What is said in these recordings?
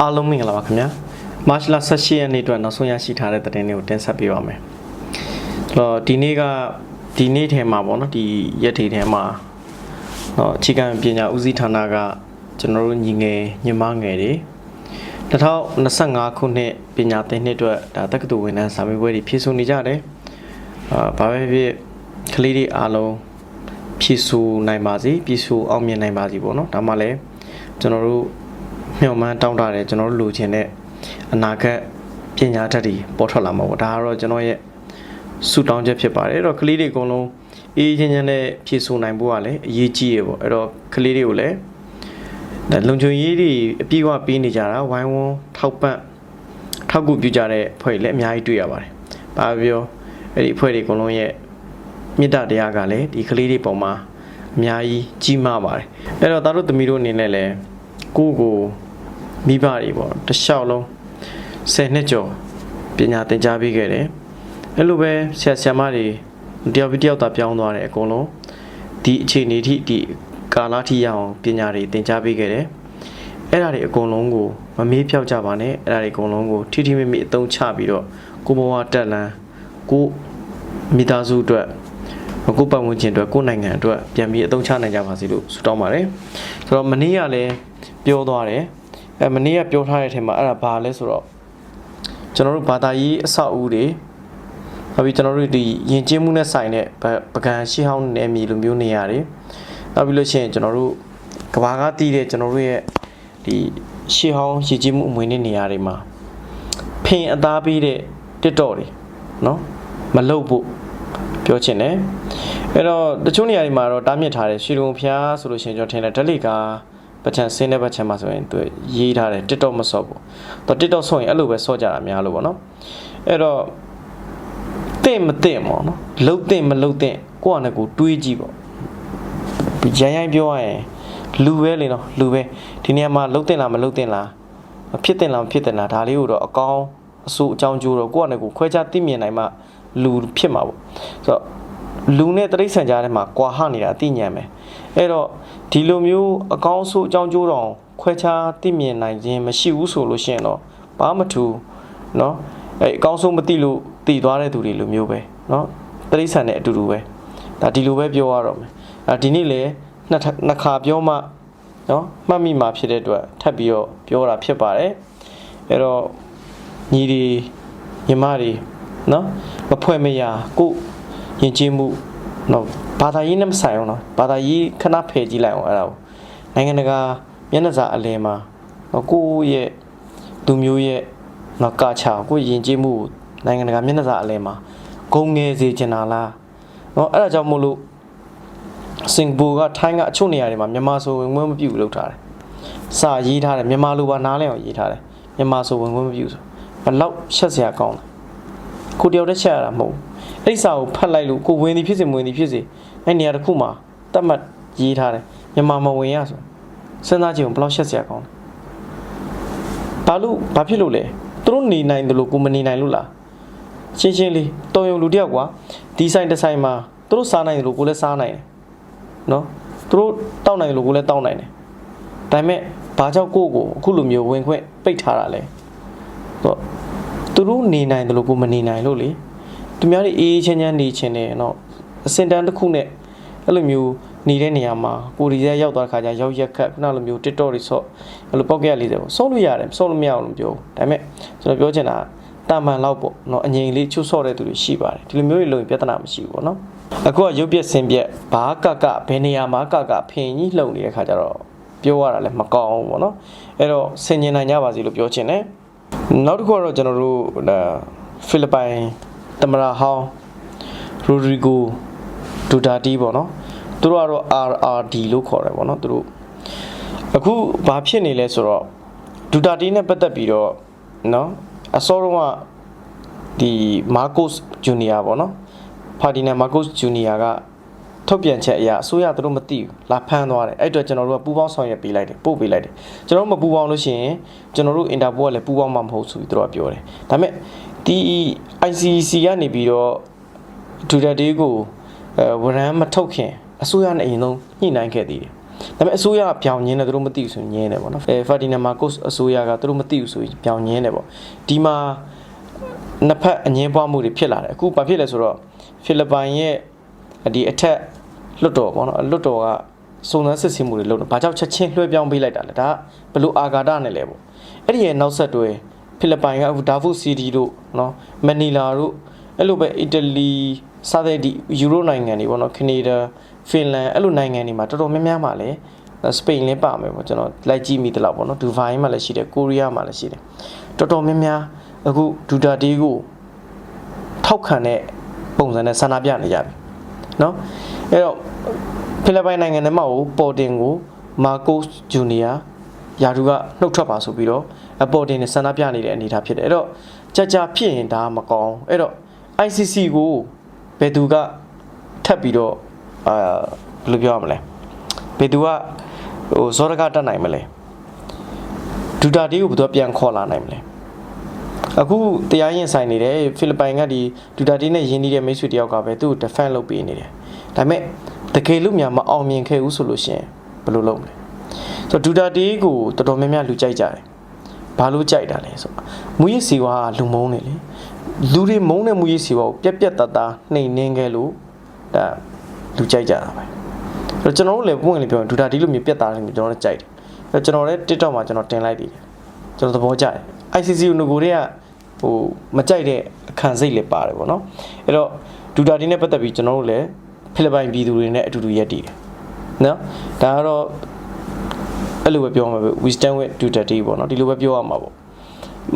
အားလုံးမင်္ဂလာပါခင်ဗျာမတ်လ18ရက်နေ့အတွက်နောက်ဆုံးရရှိထားတဲ့သတင်းတွေကိုတင်ဆက်ပေးပါမယ်အဲ့တော့ဒီနေ့ကဒီနေ့ထဲမှာပေါ့နော်ဒီရက်တွေထဲမှာတော့အခြေခံပညာဦးစီးဌာနကကျွန်တော်တို့ညီငယ်ညီမငယ်တွေ2025ခုနှစ်ပညာသင်နှစ်အတွက်ဒါတက္ကသိုလ်ဝန်ထမ်းစာမေးပွဲတွေဖြည့်ဆို့နေကြတယ်အာဘာပဲဖြစ်ကလေးတွေအားလုံးဖြည့်ဆို့နိုင်ပါစေဖြည့်ဆို့အောင်မြင်နိုင်ပါစေပေါ့နော်ဒါမှလည်းကျွန်တော်တို့ မျှော်မှန်းတောင်းတတယ်ကျွန်တော်တို့လိုချင်တဲ့အနာဂတ်ပညာတတ်တွေပေါ်ထွက်လာမှာပေါ့ဒါကတော့ကျွန်တော်ရဲ့ဆုတောင်းချက်ဖြစ်ပါတယ်အဲ့တော့ကလေးတွေအကုန်လုံးအေးအေးချမ်းချမ်းနဲ့ဖြည့်ဆို့နိုင်ဖို့ကလည်းအရေးကြီးရပေါ့အဲ့တော့ကလေးတွေကိုလည်းဒါလုံခြုံရေးတွေအပြည့်အဝပေးနေကြတာဝိုင်းဝန်းထောက်ပံ့ထောက်ကူပြုကြတဲ့ဖွဲ့တွေလည်းအများကြီးတွေ့ရပါတယ်။ဘာပြောအဲ့ဒီဖွဲ့တွေအကုန်လုံးရဲ့မေတ္တာတရားကလည်းဒီကလေးတွေပုံမှာအများကြီးကြီးမားပါတယ်။အဲ့တော့သားတို့သမီးတို့အနေနဲ့လည်းကိုယ့်ကို မိဘတွေပေါ့တစ်လျှောက်လုံး10နှစ်ကျော်ပညာသင်ကြားပေးခဲ့တယ်အဲ့လိုပဲဆရာဆရာမတွေတယောက်ပြီးတယောက်သာပြောင်းသွားတယ်အကုန်လုံးဒီအခြေအနေထိဒီကာလထိရအောင်ပညာတွေသင်ကြားပေးခဲ့တယ်အဲ့ဒါတွေအကုန်လုံးကိုမမေးဖြောက်ကြပါနဲ့အဲ့ဒါတွေအကုန်လုံးကိုထိထိမိမိအသုံးချပြီးတော့ကိုဘဝတက်လန်းကိုမိသားစုအတွက်ကိုပတ်ဝန်းကျင်အတွက်ကိုနိုင်ငံအတွက်ပြန်ပြီးအသုံးချနိုင်ကြပါစေလို့ဆုတောင်းပါတယ်ဆိုတော့မနေ့ကလည်းပြောသွားတယ် အဲမနေ့ကပြောထားတဲ့အထက်မှာအဲ့ဒါဘာလဲဆိုတော့ကျွန်တော်တို့ဘာသာရေးအဆောက်အဦတွေနောက်ပြီးကျွန်တော်တို့ဒီယဉ်ကျေးမှုနဲ့ဆိုင်တဲ့ပကံရှိဟောင်းနယ်မြေလိုမျိုးနေရာတွေနောက်ပြီးလို့ရှိရင်ကျွန်တော်တို့ကဘာကတည်တဲ့ကျွန်တော်တို့ရဲ့ဒီရှေးဟောင်းရည်ကြည်မှုအမွေနဲ့နေရာတွေမှာဖင်အသားပေးတဲ့တစ်တော့တွေနော်မလုတ်ဖို့ပြောချင်တယ်အဲ့တော့တချို့နေရာတွေမှာတော့တားမြစ်ထားတယ်ရွှေလုံဖျားဆိုလို့ရှိရင်ကျွန်တော်ထင်တယ်ဓလိကာ ပချန်ဆင်းတဲ့ဘက်ချမ်းမှာဆိုရင်သူရေးထားတယ် TikTok မဆော့ဘူးတော့ TikTok ဆော့ရင်အဲ့လိုပဲဆော့ကြတာများလို့ပေါ့နော်အဲ့တော့တင့်မတင့်ပေါ့နော်လှုပ်တင့်မလှုပ်တင့်ကိုယ့်အနေကိုတွေးကြည့်ပေါ့ရိုင်းရိုင်းပြောရရင်လူပဲလေနော်လူပဲဒီနေရာမှာလှုပ်တင်လားမလှုပ်တင်လားဖြစ်တင်လားမဖြစ်တင်လားဒါလေးကိုတော့အကောင်းအဆိုးအကြောင်းကျိုးတော့ကိုယ့်အနေကိုခွဲခြားသိမြင်နိုင်မှလူဖြစ်မှာပေါ့ဆိုတော့လူနဲ့တရိษံကြားထဲမှာကွာဟနေတာအသိဉာဏ်ပဲအဲ့တော့ ဒီလိုမျိုးအကောင်းဆိုးအကြောင်းကျိုးတောင်ခွဲခြားသိမြင်နိုင်ခြင်းမရှိဘူးဆိုလို့ရှိရင်တော့ဘာမှမထူเนาะအဲ့အကောင်းဆုံးမသိလို့တည်သွားတဲ့သူတွေလိုမျိုးပဲเนาะတရိษံနဲ့အတူတူပဲဒါဒီလိုပဲပြောရတော့မယ်အာဒီနေ့လေနှစ်ထနှစ်ခါပြောမှเนาะမှတ်မိမှာဖြစ်တဲ့အတွက်ထပ်ပြီးတော့ပြောတာဖြစ်ပါတယ်အဲ့တော့ညီဒီညီမတွေเนาะမဖွဲ့မရကိုယဉ်ကျေးမှုနော် ဘာသာရေးနဲ့မဆိုင်အောင်နော်ဘာသာရေးခဏဖယ်ကြည့်လိုက်အောင်အဲ့ဒါကိုနိုင်ငံတကာမျက်နှာစာအလယ်မှာနော်ကိုယ့်ရဲ့သူမျိုးရဲ့နော်ကာချာကိုယ့်ယဉ်ကျေးမှုကိုနိုင်ငံတကာမျက်နှာစာအလယ်မှာဂုံငယ်စေချင်တာလားနော်အဲ့ဒါကြောင့်မို့လို့စင်ကာပူကထိုင်းကအချို့နေရာတွေမှာမြန်မာဆိုဝင်ဝင်မပြုတ်လို့ထားတယ်စာရေးထားတယ်မြန်မာလိုပါနားလဲအောင်ရေးထားတယ်မြန်မာဆိုဝင်ဝင်မပြုတ်ဆိုဘလောက်ရှက်စရာကောင်းလဲကိုတယောက်တည်းရှက်ရတာမဟုတ်ဘူးအဲ့ဒီစာကိုဖတ်လိုက်လို့ကိုဝင်သည်ဖြစ်စေမဝင်သည်ဖြစ်စေ အဲ့နေရာတစ်ခုမှာတတ်မှတ်ရေးထားတယ်မြန်မာမဝင်ရဆိုစဉ်းစားကြည့်အောင်ဘယ်လောက်ရှက်စရာကောင်းလဲဘာလို့ဘာဖြစ်လို့လဲသူတို့နေနိုင်တယ်လို့ကိုမနေနိုင်လို့လားရှင်းရှင်းလေးတော်ရုံလူတယောက်ကွာဒီဆိုင်တစ်ဆိုင်မှာသူတို့စားနိုင်တယ်လို့ကိုလည်းစားနိုင်တယ်နော်သူတို့တောက်နိုင်တယ်လို့ကိုလည်းတောက်နိုင်တယ်ဒါပေမဲ့ဘာကြောင့်ကိုယ့်ကိုအခုလိုမျိုးဝင်ခွင့်ပိတ်ထားတာလဲတော့သူတို့နေနိုင်တယ်လို့ကိုမနေနိုင်လို့လေသူများတွေအေးအေးချမ်းချမ်းနေချင်တယ်နော် အစင်တန်းတစ်ခုနဲ့အဲ့လိုမျိုးနေတဲ့နေရာမှာကိုရီးယားရောက်သွားတဲ့ခါကျရောက်ရက်ခတ်ခုနလိုမျိုး TikTok တွေဆော့အဲ့လိုပောက်ကရ40ပေါ့ဆော့လို့ရတယ်ဆော့လို့မရအောင်လို့ပြောဒါပေမဲ့ကျွန်တော်ပြောချင်တာတာမန်လောက်ပေါ့နော်အငြိမ်လေးချွတ်ဆော့တဲ့သူတွေရှိပါတယ်ဒီလိုမျိုးတွေလုပ်ရင်ပြဿနာမရှိဘူးပေါ့နော်အခုကရုပ်ပြက်စင်ပြက်ဘာကကဘယ်နေရာမှာကကဖင်ကြီးလှုပ်နေတဲ့ခါကျတော့ပြောရတာလည်းမကောင်းဘူးပေါ့နော်အဲ့တော့ဆင်ញင်နိုင်ကြပါစေလို့ပြောချင်တယ်နောက်တစ်ခုကတော့ကျွန်တော်တို့ဒါဖိလစ်ပိုင်တမရာဟောင်းရိုဒရီဂို ဒူတာတီပေါ့နော်သူတို့ကတော့ RRD လို့ခေါ်တယ်ပေါ့နော်သူတို့အခုဘာဖြစ်နေလဲဆိုတော့ဒူတာတီနဲ့ပတ်သက်ပြီးတော့နော်အစောတုန်းကဒီမာကိုစ်ဂျူနီယာပေါ့နော်ဖာဒီနန်မာကိုစ်ဂျူနီယာကထုတ်ပြန်ချက်အရာအစိုးရသူတို့မသိဘူးလာဖမ်းသွားတယ်အဲ့အတွက်ကျွန်တော်တို့ကပူပေါင်းဆောင်ရွက်ပေးလိုက်တယ်ပို့ပေးလိုက်တယ်ကျွန်တော်တို့မပူပေါင်းလို့ရှိရင်ကျွန်တော်တို့အင်တာပို့ကလည်းပူပေါင်းမှာမဟုတ်ဘူးသူတို့ကပြောတယ်ဒါပေမဲ့ဒီ ICC ကနေပြီးတော့ဒူတာတေးကိုအဲ ဝရမ်းမထုတ်ခင်အစိုးရနဲ့အရင်ဆုံးညှိနှိုင်းခဲ့သေးတယ်ဒါပေမဲ့အစိုးရကပြောင်းညင်းတယ်သူတို့မသိဘူးဆိုရင်ညင်းတယ်ပေါ့နော်အဲဖာဒီနာမာကိုစ်အစိုးရကသူတို့မသိဘူးဆိုရင်ပြောင်းညင်းတယ်ပေါ့ဒီမှာနှစ်ဖက်အငင်းပွားမှုတွေဖြစ်လာတယ်အခုဘာဖြစ်လဲဆိုတော့ဖိလစ်ပိုင်ရဲ့ဒီအထက်လွတ်တော်ပေါ့နော်လွတ်တော်ကစုံစမ်းစစ်ဆေးမှုတွေလုပ်တယ်ဘာကြောင့်ချက်ချင်းလွှဲပြောင်းပေးလိုက်တာလဲဒါကဘလို့အာဂါဒနဲ့လဲပေါ့အဲ့ဒီရဲ့နောက်ဆက်တွဲဖိလစ်ပိုင်ကအခုဒါဗုစီတီတို့နော်မနီလာတို့အဲ့လိုပဲအီတလီ စတဲ့ဒီယူရိုနိုင်ငံတွေပေါ့နော်ကနေဒါဖင်လန်အဲ့လိုနိုင်ငံတွေမှာတော်တော်များများမှာလည်းစပိန်လည်းပါမယ်ပေါ့ကျွန်တော်လိုက်ကြည့်မိသလောက်ပေါ့နော်ဒူဘိုင်းမှာလည်းရှိတယ်ကိုရီးယားမှာလည်းရှိတယ်တော်တော်များများအခုဒူတာတေးကိုထောက်ခံတဲ့ပုံစံနဲ့ဆန္ဒပြနေကြပြီနော်အဲ့တော့ဖိလစ်ပိုင်နိုင်ငံထဲမှာကိုပေါ်တင်ကိုမာကိုစ်ဂျူနီယာယာဒူကနှုတ်ထွက်ပါဆိုပြီးတော့အပေါ်တင်နဲ့ဆန္ဒပြနေတဲ့အနေအထားဖြစ်တယ်အဲ့တော့ကြာကြာဖြစ်ရင်ဒါမကောင်းအဲ့တော့ ICC ကိုဘ ယ်သူကထပ်ပြီးတော့အာဘယ်လိုပြောရမလဲဘယ်သူကဟိုဇောရကတက်နိုင်မလဲဒူတာတီကိုဘယ်သူကပြန်ခေါ်လာနိုင်မလဲအခုတရားရင်ဆိုင်နေတယ်ဖိလစ်ပိုင်ကဒီဒူတာတီနဲ့ယင်းနေတဲ့မိတ်ဆွေတယောက်ကပဲသူ့ကို defend လုပ်ပေးနေတယ်ဒါပေမဲ့တကယ်လို့များမအောင်မြင်ခဲ့ဘူးဆိုလို့ရှိရင်ဘယ်လိုလုပ်မလဲဆိုတော့ဒူတာတီကိုတော်တော်များများလူကြိုက်ကြတယ်ဘာလို့ကြိုက်တာလဲဆိုတော့မူရစ်စီဝါကလူမုန်းနေလေ လူတွေမုန်းတဲ့မူရစ်စီဝါကိုပြက်ပြက်တသားနှိမ်နှင်းခဲ့လို့ဒါလူကြိုက်ကြတာပဲအဲ့တော့ကျွန်တော်တို့လည်းပွင့်လေးပြောရင်ဒူတာတီလိုမျိုးပြက်သားတယ်မျိုးကျွန်တော်လည်းကြိုက်တယ်အဲ့တော့ကျွန်တော်လည်း TikTok မှာကျွန်တော်တင်လိုက်သေးတယ်ကျွန်တော်သဘောကျတယ် ICC ကိုငကိုတွေကဟိုမကြိုက်တဲ့အခန့်စိတ်လည်းပါတယ်ပေါ့နော်အဲ့တော့ဒူတာတီနဲ့ပတ်သက်ပြီးကျွန်တော်တို့လည်းဖိလစ်ပိုင်ပြည်သူတွေနဲ့အတူတူရက်တည်တယ်နော်ဒါကတော့အဲ့လိုပဲပြောမှာပဲ we stand with Duterte ပေါ့နော်ဒီလိုပဲပြောရမှာပေါ့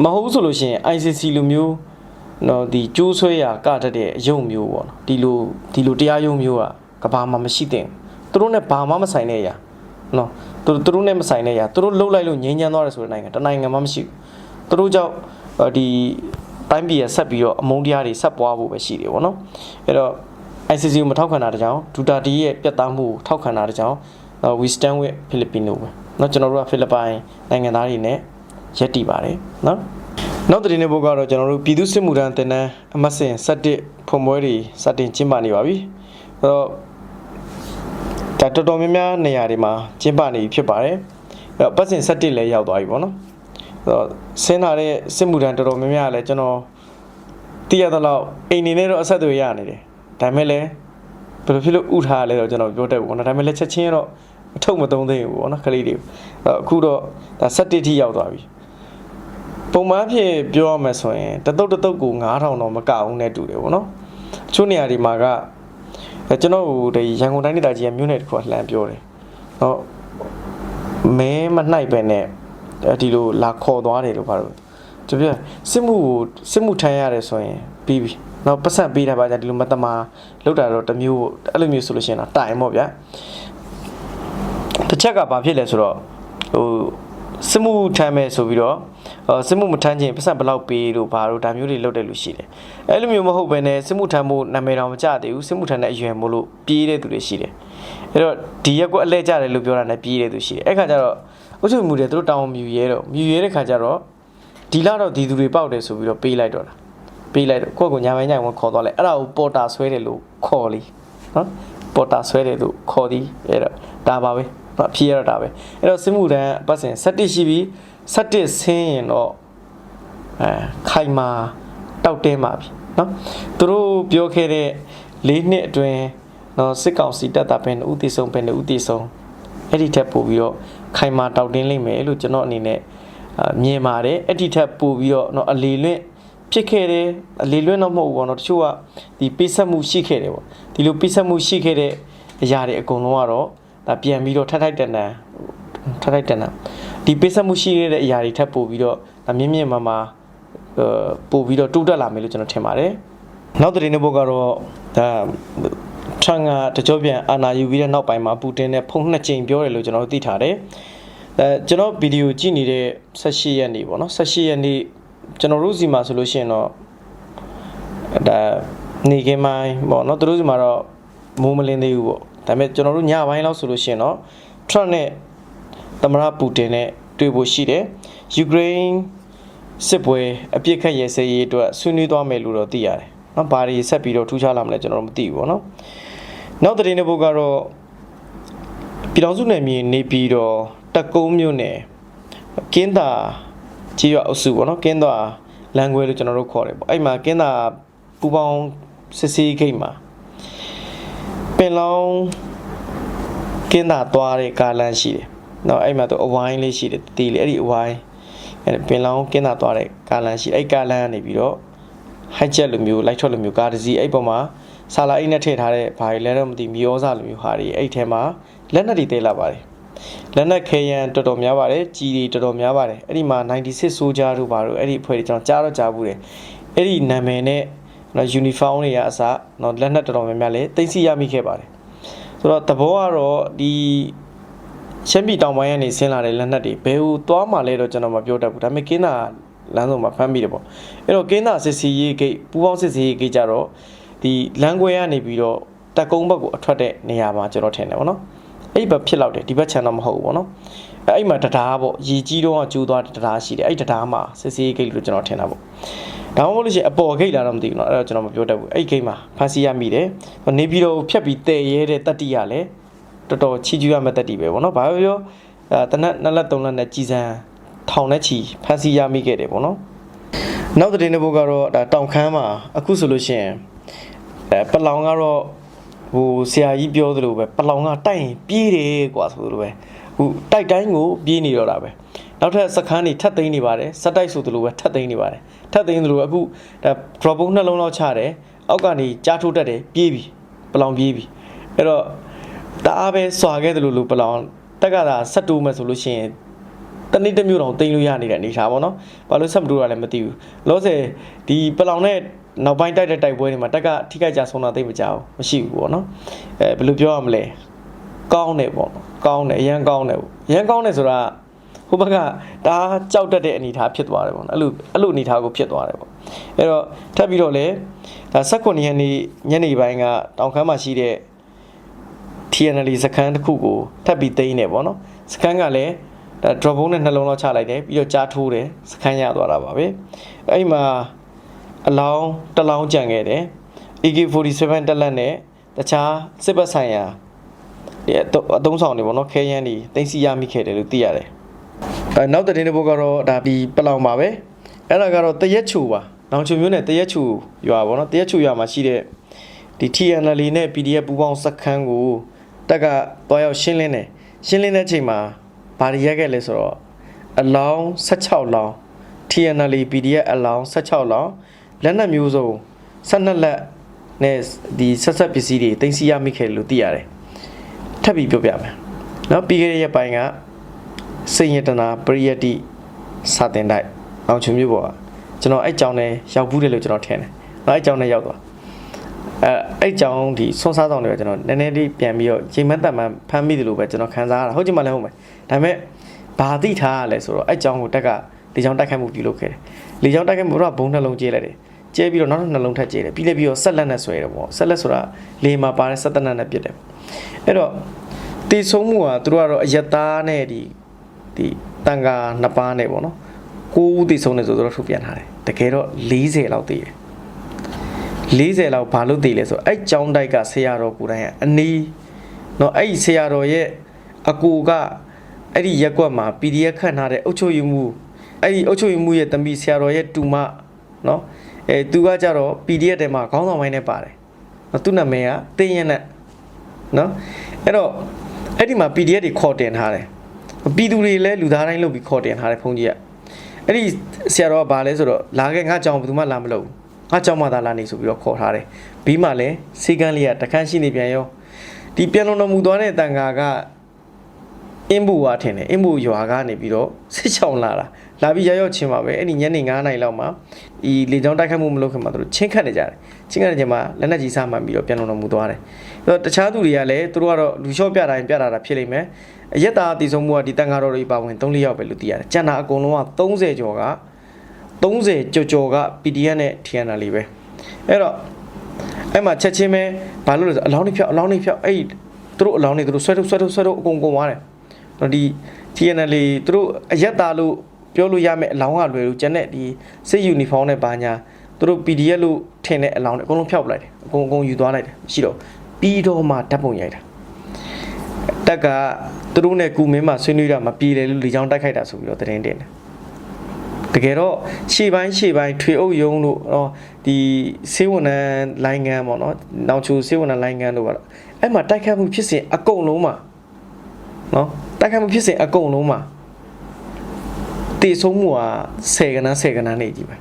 မဟုတ်ဘူးဆိုလို့ရှိရင် ICC လိုမျိုး နော်ဒီကျိုးဆွဲရာကတတ်တဲ့အယုံမျိုးပေါ့နော်ဒီလိုဒီလိုတရားယုံမျိုးကကဘာမှမရှိသင့်ဘူးသူတို့နဲ့ဘာမှမဆိုင်တဲ့အရာနော်သူတို့သူတို့နဲ့မဆိုင်တဲ့အရာသူတို့လှုပ်လိုက်လို့ငြိမ်းချမ်းသွားတယ်ဆိုတဲ့နိုင်ငံတနိုင်ငံမှမရှိဘူးသူတို့ကြောင့်အော်ဒီတိုင်းပြည်ရဆက်ပြီးတော့အမုန်းတရားတွေဆက်ပွားဖို့ပဲရှိတယ်ပေါ့နော်အဲ့တော့ ICC ကိုမထောက်ခံတာတကြောင်ဒူတာတီရဲ့ပြတ်သားမှုကိုထောက်ခံတာတကြောင် we stand with Filipino ပဲเนาะကျွန်တော်တို့ကဖိလစ်ပိုင်နိုင်ငံသားတွေနဲ့ရက်တည်ပါတယ်เนาะ နောက်တစ်နေ့ဘုတ်ကတော့ကျွန်တော်တို့ပြည်သူစစ်မှုထမ်းတင်တန်းအမတ်စဉ်7ဖွံ့ပွဲတွေစတင်ကျင်းပနေပါပြီအဲ့တော့ဒါတော်တော်များများနေရာတွေမှာကျင်းပနေပြီဖြစ်ပါတယ်အဲ့တော့ပတ်စဉ်7လည်းရောက်သွားပြီပေါ့နော်အဲ့တော့ဆင်းလာတဲ့စစ်မှုထမ်းတော်တော်များများလည်းကျွန်တော်တည်ရသလောက်အိမ်နေနဲ့တော့အဆက်အသွယ်ရနေတယ်ဒါပေမဲ့လည်းဘယ်လိုဖြစ်လို့ဥထားရလဲတော့ကျွန်တော်ပြောတတ်ဘူးပေါ့နော်ဒါပေမဲ့လည်းချက်ချင်းတော့အထုပ်မသုံးသေးဘူးပေါ့နော်ကလေးတွေအဲ့တော့အခုတော့ဒါ7ထိရောက်သွားပြီ ပုံမှန်ဖြစ်ပြောရမယ်ဆိုရင်တတုတ်တတုတ်ကို9000တော့မကအောင်နဲ့တူတယ်ပေါ့နော်အချို့နေရာတွေမှာကအဲကျွန်တော်တို့ဒီရန်ကုန်တိုင်းဒေသကြီးကမြို့နယ်တစ်ခုကလှမ်းပြောတယ်ဟောမဲမနှိုက်ပဲနဲ့အဲဒီလိုလာခေါ်သွားတယ်လို့ပါတော့တပြည့်စစ်မှုကိုစစ်မှုထမ်းရတယ်ဆိုရင်ပြီးပြီနောက်ပတ်ဆက်ပေးတာပါကြဒီလိုမတမာလောက်တာတော့တစ်မျိုးအဲ့လိုမျိုးဆိုလို့ရှိရင်တော့တိုင်ပေါ့ဗျာတစ်ချက်ကဘာဖြစ်လဲဆိုတော့ဟိုစစ်မှုထမ်းမယ်ဆိုပြီးတော့အော် စစ်မှုမထမ်းခြင်းပတ်စံဘယ်လောက်ပေးလို့ဘာလို့ဒါမျိုးတွေလုပ်တယ်လို့ရှိတယ်အဲ့လိုမျိုးမဟုတ်ဘဲနဲ့စစ်မှုထမ်းဖို့နာမည်တော်မကြသေးဘူးစစ်မှုထမ်းတဲ့အရွယ်မို့လို့ပြေးတဲ့သူတွေရှိတယ်အဲ့တော့ဒီရက်ကိုအလဲကြတယ်လို့ပြောတာနဲ့ပြေးတဲ့သူရှိတယ်အဲ့ခါကျတော့အုပ်ချုပ်မှုတွေသူတို့တောင်းမြူရဲတော့မြူရဲတဲ့ခါကျတော့ဒီလာတော့ဒီသူတွေပေါက်တယ်ဆိုပြီးတော့ပေးလိုက်တော့တာပေးလိုက်တော့ကိုယ့်ကိုညာပိုင်းညာဝင်ခေါ်တော့လဲအဲ့ဒါကိုပေါ်တာဆွဲတယ်လို့ခေါ်လीနော်ပေါ်တာဆွဲတယ်လို့ခေါ်သည်အဲ့တော့ဒါပါပဲနော်ဖြေရတော့ဒါပဲအဲ့တော့စစ်မှုတန်းအပတ်စဉ်7ရှိပြီ 7ဆင်းရင်တော့အဲခိုင်မာတောက်တင်းပါပြီနော်သူတို့ပြောခဲ့တဲ့၄နှစ်အတွင်းနော်စစ်ကောင်စီတပ်သားပဲဥတီဆုံးပဲဥတီဆုံးအဲ့ဒီထက်ပို့ပြီးတော့ခိုင်မာတောက်တင်းလိမ့်မယ်လို့ကျွန်တော်အနေနဲ့အာမြင်ပါတယ်အဲ့ဒီထက်ပို့ပြီးတော့နော်အလီလွင့်ဖြစ်ခဲ့တယ်အလီလွင့်တော့မဟုတ်ဘူးပေါ့နော်တချို့ကဒီပိဆက်မှုရှိခဲ့တယ်ပေါ့ဒီလိုပိဆက်မှုရှိခဲ့တဲ့အရာတွေအကုန်လုံးကတော့ဒါပြန်ပြီးတော့ထထိုက်တန်တန်ထထိုက်တန်တန် ဒီပိဆက်မှုရှိခဲ့တဲ့အရာတွေထပ်ပို့ပြီးတော့ဒါမြင့်မြင့်မာမာအဲပို့ပြီးတော့တိုးတက်လာမယ်လို့ကျွန်တော်ထင်ပါတယ်နောက်တဲ့နေ့ဘုတ်ကတော့ဒါထန်ကတကြောပြန်အာနာယူပြီးတဲ့နောက်ပိုင်းမှာပူတင်နဲ့ဖုန်းနှစ်ကြိမ်ပြောတယ်လို့ကျွန်တော်တို့သိထားတယ်အဲကျွန်တော်ဗီဒီယိုကြည့်နေတဲ့18ရက်နေ့ပေါ့နော်18ရက်နေ့ကျွန်တော်တို့စီမှာဆိုလို့ရှိရင်တော့ဒါနေကင်းမိုင်းပေါ့နော်သူတို့စီမှာတော့မိုးမလင်းသေးဘူးပေါ့ဒါပေမဲ့ကျွန်တော်တို့ညပိုင်းလောက်ဆိုလို့ရှိရင်တော့ Trump နဲ့ သမရပူတင်နဲ့တွေ့ဖို့ရှိတယ်ယူကရိန်းစစ်ပွဲအပြစ်ခတ်ရဲစဲရေးအတွက်ဆွေးနွေးသွားမယ်လို့တော့သိရတယ်နော်ဘာတွေဆက်ပြီးတော့ထူးခြားလာမလဲကျွန်တော်တို့မသိဘူးပေါ့နော်နောက်သတင်းတစ်ပုဒ်ကတော့ပပြည်တော်စုနယ်မြေနေပြည်တော်တက်ကုန်းမြို့နယ်ကင်းသာကြီးရွာအုပ်စုပေါ့နော်ကင်းသာလမ်းခွဲလို့ကျွန်တော်တို့ခေါ်တယ်ပေါ့အဲ့မှာကင်းသာပူပေါင်းစစ်စေးဂိတ်မှာပင်လောင်းကင်းသာသွားတဲ့ကားလမ်းရှိတယ် နော်အဲ့မှာသူအဝိုင်းလေးရှိတယ်တေးလေးအဲ့ဒီအဝိုင်းပင်လောင်းကင်းတာသွားတဲ့ကားလန်ရှိအဲ့ကားလန်ကနေပြီးတော့ high jet လိုမျိုး light shot လိုမျိုးကားတစ်စီးအဲ့ပေါ်မှာဆာလာအိတ်နဲ့ထည့်ထားတဲ့ဘာတွေလဲတော့မသိမျိုးစားလိုမျိုးဟာတွေအဲ့ထဲမှာလက်နက်တွေတည့်လာပါတယ်လက်နက်ခဲယံတော်တော်များပါတယ်ကြီးတွေတော်တော်များပါတယ်အဲ့ဒီမှာ96ဆိုးကြတို့ဘာတို့အဲ့ဒီအဖွဲ့တွေကျွန်တော်ကြားတော့ကြားဘူးတယ်အဲ့ဒီနာမည်နဲ့နော် uniform တွေကအစားနော်လက်နက်တော်တော်များများလည်းတင်စီရမိခဲ့ပါတယ်ဆိုတော့သဘောကတော့ဒီ ရှမ်းပြည်တောင်ပိုင်းကနေဆင်းလာတဲ့လက်နက်တွေဘယ်ဟိုသွားမှလဲတော့ကျွန်တော်မပြောတတ်ဘူးဒါပေမဲ့ကင်းတာလမ်းဆုံးမှာဖမ်းမိတယ်ပေါ့အဲ့တော့ကင်းတာစစ်စီရေးဂိတ်ပူပေါင်းစစ်စီရေးဂိတ်ကြတော့ဒီလမ်းခွဲကနေပြီးတော့တက်ကုန်းဘက်ကိုအထွက်တဲ့နေရာမှာကျွန်တော်ထင်တယ်ပေါ့နော်အဲ့ဒီဘက်ဖြစ်လောက်တယ်ဒီဘက်ခြံတော့မဟုတ်ဘူးပေါ့နော်အဲ့အဲ့မှာတရားပေါ့ရေကြီးတော့ကျိုးသွားတဲ့တရားရှိတယ်အဲ့တရားမှာစစ်စီရေးဂိတ်လို့ကျွန်တော်ထင်တာပေါ့ဒါမှမဟုတ်လို့ရှိရင်အပေါ်ဂိတ်လာတော့မသိဘူးเนาะအဲ့တော့ကျွန်တော်မပြောတတ်ဘူးအဲ့ဂိတ်မှာဖမ်းဆီးရမိတယ်နေပြီးတော့ဖြတ်ပြီးတည်ရဲတဲ့တတိရလည်း တော်တော်ချီးကျူးရမယ့်တက်တီပဲပေါ့နော်ဘာပဲပြောအဲတနက်နှစ်လက်သုံးလက်နဲ့ကြီးစံထောင်နဲ့ချီဖန်စီရမိခဲ့တယ်ပေါ့နော်နောက်တဲ့နေ့ဘုကတော့ဒါတောင်ခမ်းမှာအခုဆိုလို့ရှိရင်အဲပလောင်ကတော့ဟိုဆရာကြီးပြောသလိုပဲပလောင်ကတိုက်ရင်ပြေးတယ်ကွာဆိုလိုပဲဟိုတိုက်တိုင်းကိုပြေးနေတော့တာပဲနောက်ထပ်စခန်းတွေထပ်သိမ်းနေပါတယ်စက်တိုက်ဆိုသလိုပဲထပ်သိမ်းနေပါတယ်ထပ်သိမ်းသလိုအခုဒါ drop နှလုံးလောက်ချတယ်အောက်ကနေကြားထိုးတက်တယ်ပြေးပြီပလောင်ပြေးပြီအဲ့တော့ တအားပဲစွာခဲ့တယ်လို့လို့ပလောင်တက်ကသာဆက်တိုးမယ်ဆိုလို့ရှိရင်တနေ့တစ်မျိုးတော့တင်လို့ရနေတဲ့အနေထားပေါ့နော်။ဘာလို့ဆက်မတိုးရလဲမသိဘူး။လောဆယ်ဒီပလောင်နဲ့နောက်ပိုင်းတိုက်တဲ့တိုက်ပွဲတွေမှာတက်ကထိခိုက်ကြဆုံးတာသိမကြောက်မရှိဘူးပေါ့နော်။အဲဘယ်လိုပြောရမလဲ။ကောင်းတယ်ပေါ့နော်။ကောင်းတယ်အရန်ကောင်းတယ်ပေါ့။အရန်ကောင်းတယ်ဆိုတာဟိုဘက်ကဒါကြောက်တတ်တဲ့အနေထားဖြစ်သွားတယ်ပေါ့နော်။အဲ့လိုအဲ့လိုအနေထားကိုဖြစ်သွားတယ်ပေါ့။အဲ့တော့ထပ်ပြီးတော့လေဒါ16ရက်နေ့ညနေပိုင်းကတောင်ခမ်းမှာရှိတဲ့ TNL စကန်တစ်ခုကိုထပ်ပြီးသိမ်းနေပေါ့နော်။စကန်ကလည်းဒါ drop ဘုံနဲ့နှလုံးလောက်ချလိုက်တယ်ပြီးတော့ကြားထိုးတယ်စခန်းရသွားတာပါပဲအဲ့ဒီမှာအလောင်းတစ်လောင်းကြံခဲ့တယ် AK47 တက်လက်နဲ့တခြားစစ်ဘက်ဆိုင်ရာဒီအသုံးဆောင်တွေပေါ့နော်ခဲယမ်းတွေတင်စီရမိခဲ့တယ်လို့သိရတယ်အဲနောက်တဲ့တဲ့ဘုတ်ကတော့ဒါပြီးပလောင်ပါပဲအဲ့ဒါကတော့တရက်ချူပါနောင်ချုံမျိုးနဲ့တရက်ချူရွာပေါ့နော်တရက်ချူရွာမှာရှိတဲ့ဒီ TNL နဲ့ PDF ပူးပေါင်းစခန်းကို တက်ကသွားရောက်ရှင်းလင်းတယ်ရှင်းလင်းတဲ့အချိန်မှာဘာတွေရက်ခဲ့လဲဆိုတော့အလောင်း16လောင်း TNL PDF အလောင်း16လောင်းလက်နက်မျိုးစုံ12လက်နဲ့ဒီဆက်ဆက်ပစ္စည်းတွေတင်စီရမိခဲ့လို့သိရတယ်ထပ်ပြီးပြောပြမယ်နောက်ပြီးခဲ့တဲ့ရက်ပိုင်းကစိတ်ယတနာပရိယတိစာတင်တိုက်အောင်ချုံမျိုးပေါ်ကကျွန်တော်အဲ့ကြောင်နဲ့ရောက်ဘူးတယ်လို့ကျွန်တော်ထင်တယ်။နောက်အဲ့ကြောင်နဲ့ရောက်သွား အဲအဲ့ကြောင်းဒီဆွန်းစားဆောင်တွေကကျွန်တော်နည်းနည်းလေးပြန်ပြီးတော့ချိန်မတ်တမှန်ဖမ်းမိတယ်လို့ပဲကျွန်တော်ခံစားရတာဟုတ်ချင်မှလည်းဟုတ်မယ်ဒါပေမဲ့ဘာသိထားရလဲဆိုတော့အဲ့ကြောင်းကိုတက်ကလေကြောင်းတိုက်ခိုက်မှုပြုလုပ်ခဲ့တယ်လေကြောင်းတိုက်ခိုက်မှုတော့ဘုံနှလုံးကျဲလိုက်တယ်ကျဲပြီးတော့နောက်တစ်နှလုံးထပ်ကျဲတယ်ပြီးလည်းပြီးတော့ဆက်လက်နဲ့ဆွဲတယ်ပေါ့ဆက်လက်ဆိုတာလေမှာပါတဲ့ဆက်တနတ်နဲ့ပြစ်တယ်အဲ့တော့တီဆုံးမှုကသူတို့ကတော့အယက်သားနဲ့ဒီဒီတန်ကာနှစ်ပါးနဲ့ပေါ့နော်ကိုးဦးတီဆုံးနေဆိုတော့ထုတ်ပြန်ထားတယ်တကယ်တော့40လောက်တည်တယ် 40လောက်ဘာလို့တည်လဲဆိုအဲ့ကြောင်းတိုက်ကဆရာတော်ကိုယ်တိုင်ကအနီးเนาะအဲ့ဒီဆရာတော်ရဲ့အကူကအဲ့ဒီရက်ကွက်မှာ PDF ခန့်ထားတဲ့အုတ်ချုပ်ယူမှုအဲ့ဒီအုတ်ချုပ်ယူမှုရဲ့တမီဆရာတော်ရဲ့တူမเนาะအဲသူကကြတော့ PDF ထဲမှာခေါင်းဆောင်ပိုင်းနဲ့ပါတယ်နော်သူ့နာမည်ကတင်းရင်နဲ့နော်အဲ့တော့အဲ့ဒီမှာ PDF တွေခေါ်တင်ထားတယ်ပြည်သူတွေလည်းလူသားတိုင်းလုပ်ပြီးခေါ်တင်ထားတယ်ဖုန်းကြီးကအဲ့ဒီဆရာတော်ကဘာလဲဆိုတော့လာခဲ့ငါကြောင်ဘယ်သူမှလာမလို့ ငါကြောင်မှသာလာနေဆိုပြီးတော့ခေါ်ထားတယ်ပြီးမှလည်းစီကန်းလေးကတခန်းရှိနေပြန်ရောဒီပြန်လုံတော်မူသွားတဲ့တန်ဃာကအင်းဘူဝါထင်တယ်အင်းဘူရွာကနေပြီးတော့စစ်ချောင်းလာတာလာပြီးရရောက်ချင်းပါပဲအဲ့ဒီညနေ9:00နာရီလောက်မှာဒီလေကြောင်းတိုက်ခိုက်မှုမလုပ်ခင်မှာသူတို့ချင်းခတ်နေကြတယ်ချင်းခတ်နေချိန်မှာလက်နက်ကြီးစားမှန်ပြီးတော့ပြန်လုံတော်မူသွားတယ်အဲ့တော့တခြားသူတွေကလည်းသူတို့ကတော့လူလျှော့ပြတိုင်းပြတာတာဖြစ်လိမ့်မယ်အရက်သားတည်ဆုံမှုကဒီတန်ဃာတော်တွေပါဝင်3-4ယောက်ပဲလို့သိရတယ်ကျန်တာအကုန်လုံးက30ကျော်က 30ကျော်ကျော်က PDF နဲ့ TNL လေးပဲအဲ့တော့အဲ့မှာချက်ချင်းပဲဘာလို့လဲဆိုအလောင်းတွေဖြောက်အလောင်းတွေဖြောက်အဲ့သူတို့အလောင်းတွေသူတို့ဆွဲထုတ်ဆွဲထုတ်ဆွဲထုတ်အကုန်ကုန်သွားတယ်တော့ဒီ TNL သူတို့အရက်သားလို့ပြောလို့ရမယ့်အလောင်းကလွယ်လို့ကျန်တဲ့ဒီစစ်ယူနီဖောင်းနဲ့ဘာညာသူတို့ PDF လို့ထင်တဲ့အလောင်းတွေအကုန်လုံးဖျောက်ပလိုက်တယ်အကုန်အကုန်ယူသွားလိုက်တယ်မရှိတော့ပြီးတော့မှဓာတ်ပုံရိုက်တာဓတက်ကသူတို့နဲ့ကူမင်းမှဆွေးနွေးတာမပြေလေလို့လေချောင်းတိုက်ခိုက်တာဆိုပြီးတော့သတင်းတင်တယ် တကယ်တော့ရှေ့ပိုင်းရှေ့ပိုင်းထွေအုပ်ယုံလို့တော့ဒီစေဝနံလိုင်းငံပေါ့နော်နောင်ချူစေဝနံလိုင်းငံလို့ပါတော့အဲ့မှာတိုက်ခိုက်မှုဖြစ်စဉ်အကုန်လုံးမှာနော်တိုက်ခိုက်မှုဖြစ်စဉ်အကုန်လုံးမှာတည်ဆုံးမှုက10ကနန်း10ကနန်းနေကြီးပဲ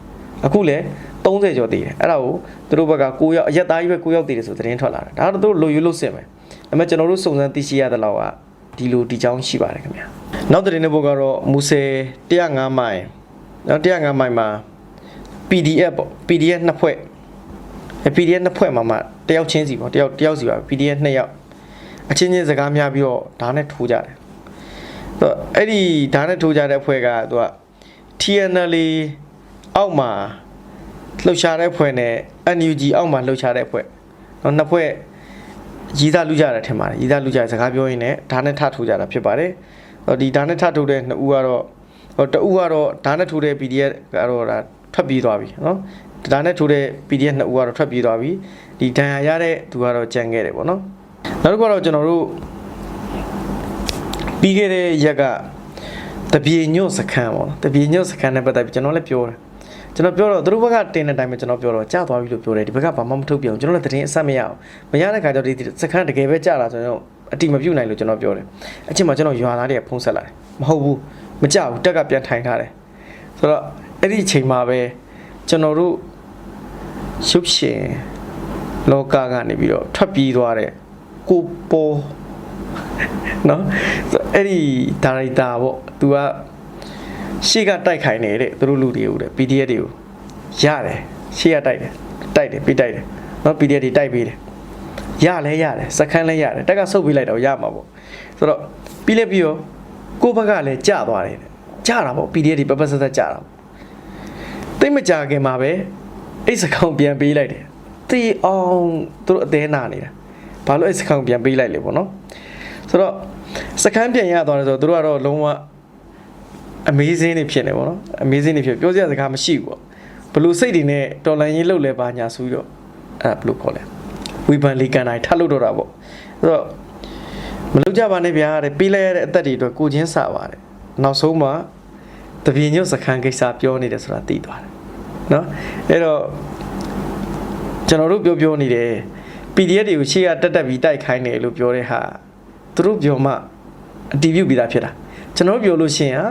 အခုလည်း30ကျော်တည်တယ်အဲ့ဒါကိုသူတို့ဘက်က9ယောက်အရက်သားကြီးပဲ9ယောက်တည်တယ်ဆိုသတင်းထွက်လာတာဒါတော့သူတို့လိုယူလို့စင်မယ်ဒါပေမဲ့ကျွန်တော်တို့စုံစမ်းသိရှိရတဲ့လောက်ကဒီလိုဒီကြောင်းရှိပါတယ်ခင်ဗျာနောက်သတင်းတစ်ပုဒ်ကတော့မူဆယ်105မိုင် နော်105မိုင်မှာ PDF ပေါ့ PDF နှစ်ဖွဲ့အဲ PDF နှစ်ဖွဲ့မှာမှတယောက်ချင်းစီပေါ့တယောက်တယောက်စီပါ PDF နှစ်ယောက်အချင်းချင်းစကားများပြီးတော့ဓာတ်နဲ့ထိုးကြတယ်ဆိုတော့အဲ့ဒီဓာတ်နဲ့ထိုးကြတဲ့ဖွဲ့ကသူက TNL အောက်မှာလှုပ်ရှားတဲ့ဖွဲ့နဲ့ NUG အောက်မှာလှုပ်ရှားတဲ့ဖွဲ့နော်နှစ်ဖွဲ့ရည်သားလူကြတာထင်ပါတယ်ရည်သားလူကြတဲ့စကားပြောရင်းနဲ့ဓာတ်နဲ့ထထိုးကြတာဖြစ်ပါတယ်ဟောဒီဓာတ်နဲ့ထထိုးတဲ့နှစ်ဦးကတော့ ဟောတဦးကတော့ဓာတ်နဲ့ထိုးတဲ့ PDF ကတော့ဒါထွက်ပြေးသွားပြီနော်ဒါနဲ့ထိုးတဲ့ PDF နှစ်ဦးကတော့ထွက်ပြေးသွားပြီဒီဒဏ်ရာရတဲ့သူကတော့ကြံခဲ့တယ်ပေါ့နော်နောက်တစ်ခုကတော့ကျွန်တော်တို့ပြီးခဲ့တဲ့ရက်ကတပြေညွတ်စခန်းပေါ့နော်တပြေညွတ်စခန်းနဲ့ပတ်သက်ပြီးကျွန်တော်လည်းပြောတယ်ကျွန်တော်ပြောတော့သူတို့ဘက်ကတင်တဲ့အတိုင်းပဲကျွန်တော်ပြောတော့ကြာသွားပြီလို့ပြောတယ်ဒီဘက်ကဘာမှမထုတ်ပြအောင်ကျွန်တော်လည်းသတင်းအဆက်မရအောင်မရတဲ့ခါကျတော့ဒီစခန်းတကယ်ပဲကြာလာဆိုတော့အတိမပြုတ်နိုင်လို့ကျွန်တော်ပြောတယ်အချင်းမှာကျွန်တော်ရွာသားတွေကဖုံးဆက်လာတယ်မဟုတ်ဘူး မကြဘူးတက်ကပြန်ထိုင်ထားတယ်ဆိုတော့အဲ့ဒီအချိန်မှာပဲကျွန်တော်တို့ရုပ်ရှင်လောကကနေပြီးတော့ထွက်ပြေးသွားတဲ့ကိုပေါ်နော်ဆိုအဲ့ဒီဒါရိုက်တာပေါ့သူကရှေ့ကတိုက်ခိုင်းနေတဲ့သူတို့လူတွေကိုတဲ့ PDF တွေကိုရတယ်ရှေ့ကတိုက်တယ်တိုက်တယ်ပြီးတိုက်တယ်နော် PDF တွေတိုက်ပေးတယ်ရလဲရတယ်စကန်လဲရတယ်တက်ကဆုတ်ပေးလိုက်တော့ရမှာပေါ့ဆိုတော့ပြီးလဲပြီးတော့ ကိုယ့်ဘက်ကလည်းကြာသွားတယ်တဲ့ကြာတာပေါ့ PDF တွေပပဆက်ဆက်ကြာတာပေါ့တိတ်မကြခင်မှာပဲအဲ့စကောင်ပြန်ပေးလိုက်တယ်တီအောင်သူတို့အသေးနာနေတာဘာလို့အဲ့စကောင်ပြန်ပေးလိုက်လဲပေါ့နော်ဆိုတော့စကန်ပြန်ရသွားတယ်ဆိုတော့သူတို့ကတော့လုံးဝ amazing တွေဖြစ်နေပေါ့နော် amazing တွေဖြစ်ပြောစရာစကားမရှိဘူးပေါ့ဘလို့စိတ်တွေနဲ့တော်လန်ရေးလုပ်လဲပါညာဆိုပြီးတော့အဲ့ဒါဘလို့ခေါ်လဲဝီဘန်လီကန်တိုင်းထပ်လုပ်တော့တာပေါ့ဆိုတော့မ လုပ်ကြပါနဲ့ဗျာတဲ့ပေးလိုက်ရတဲ့အသက်တွေအတွက်ကိုချင်းစာပါတယ်နောက်ဆုံးမှတပြင်းညွတ်စခန်းကိစ္စပြောနေတယ်ဆိုတာသိသွားတယ်နော်အဲ့တော့ကျွန်တော်တို့ပြောပြောနေတယ် PDF တွေကိုရှေ့ကတက်တက်ပြီးတိုက်ခိုင်းတယ်လို့ပြောတဲ့ဟာသူတို့ပြောမှအတီးပြုတ်ပြီးသားဖြစ်တာကျွန်တော်တို့ပြောလို့ရှိရင်ဟာ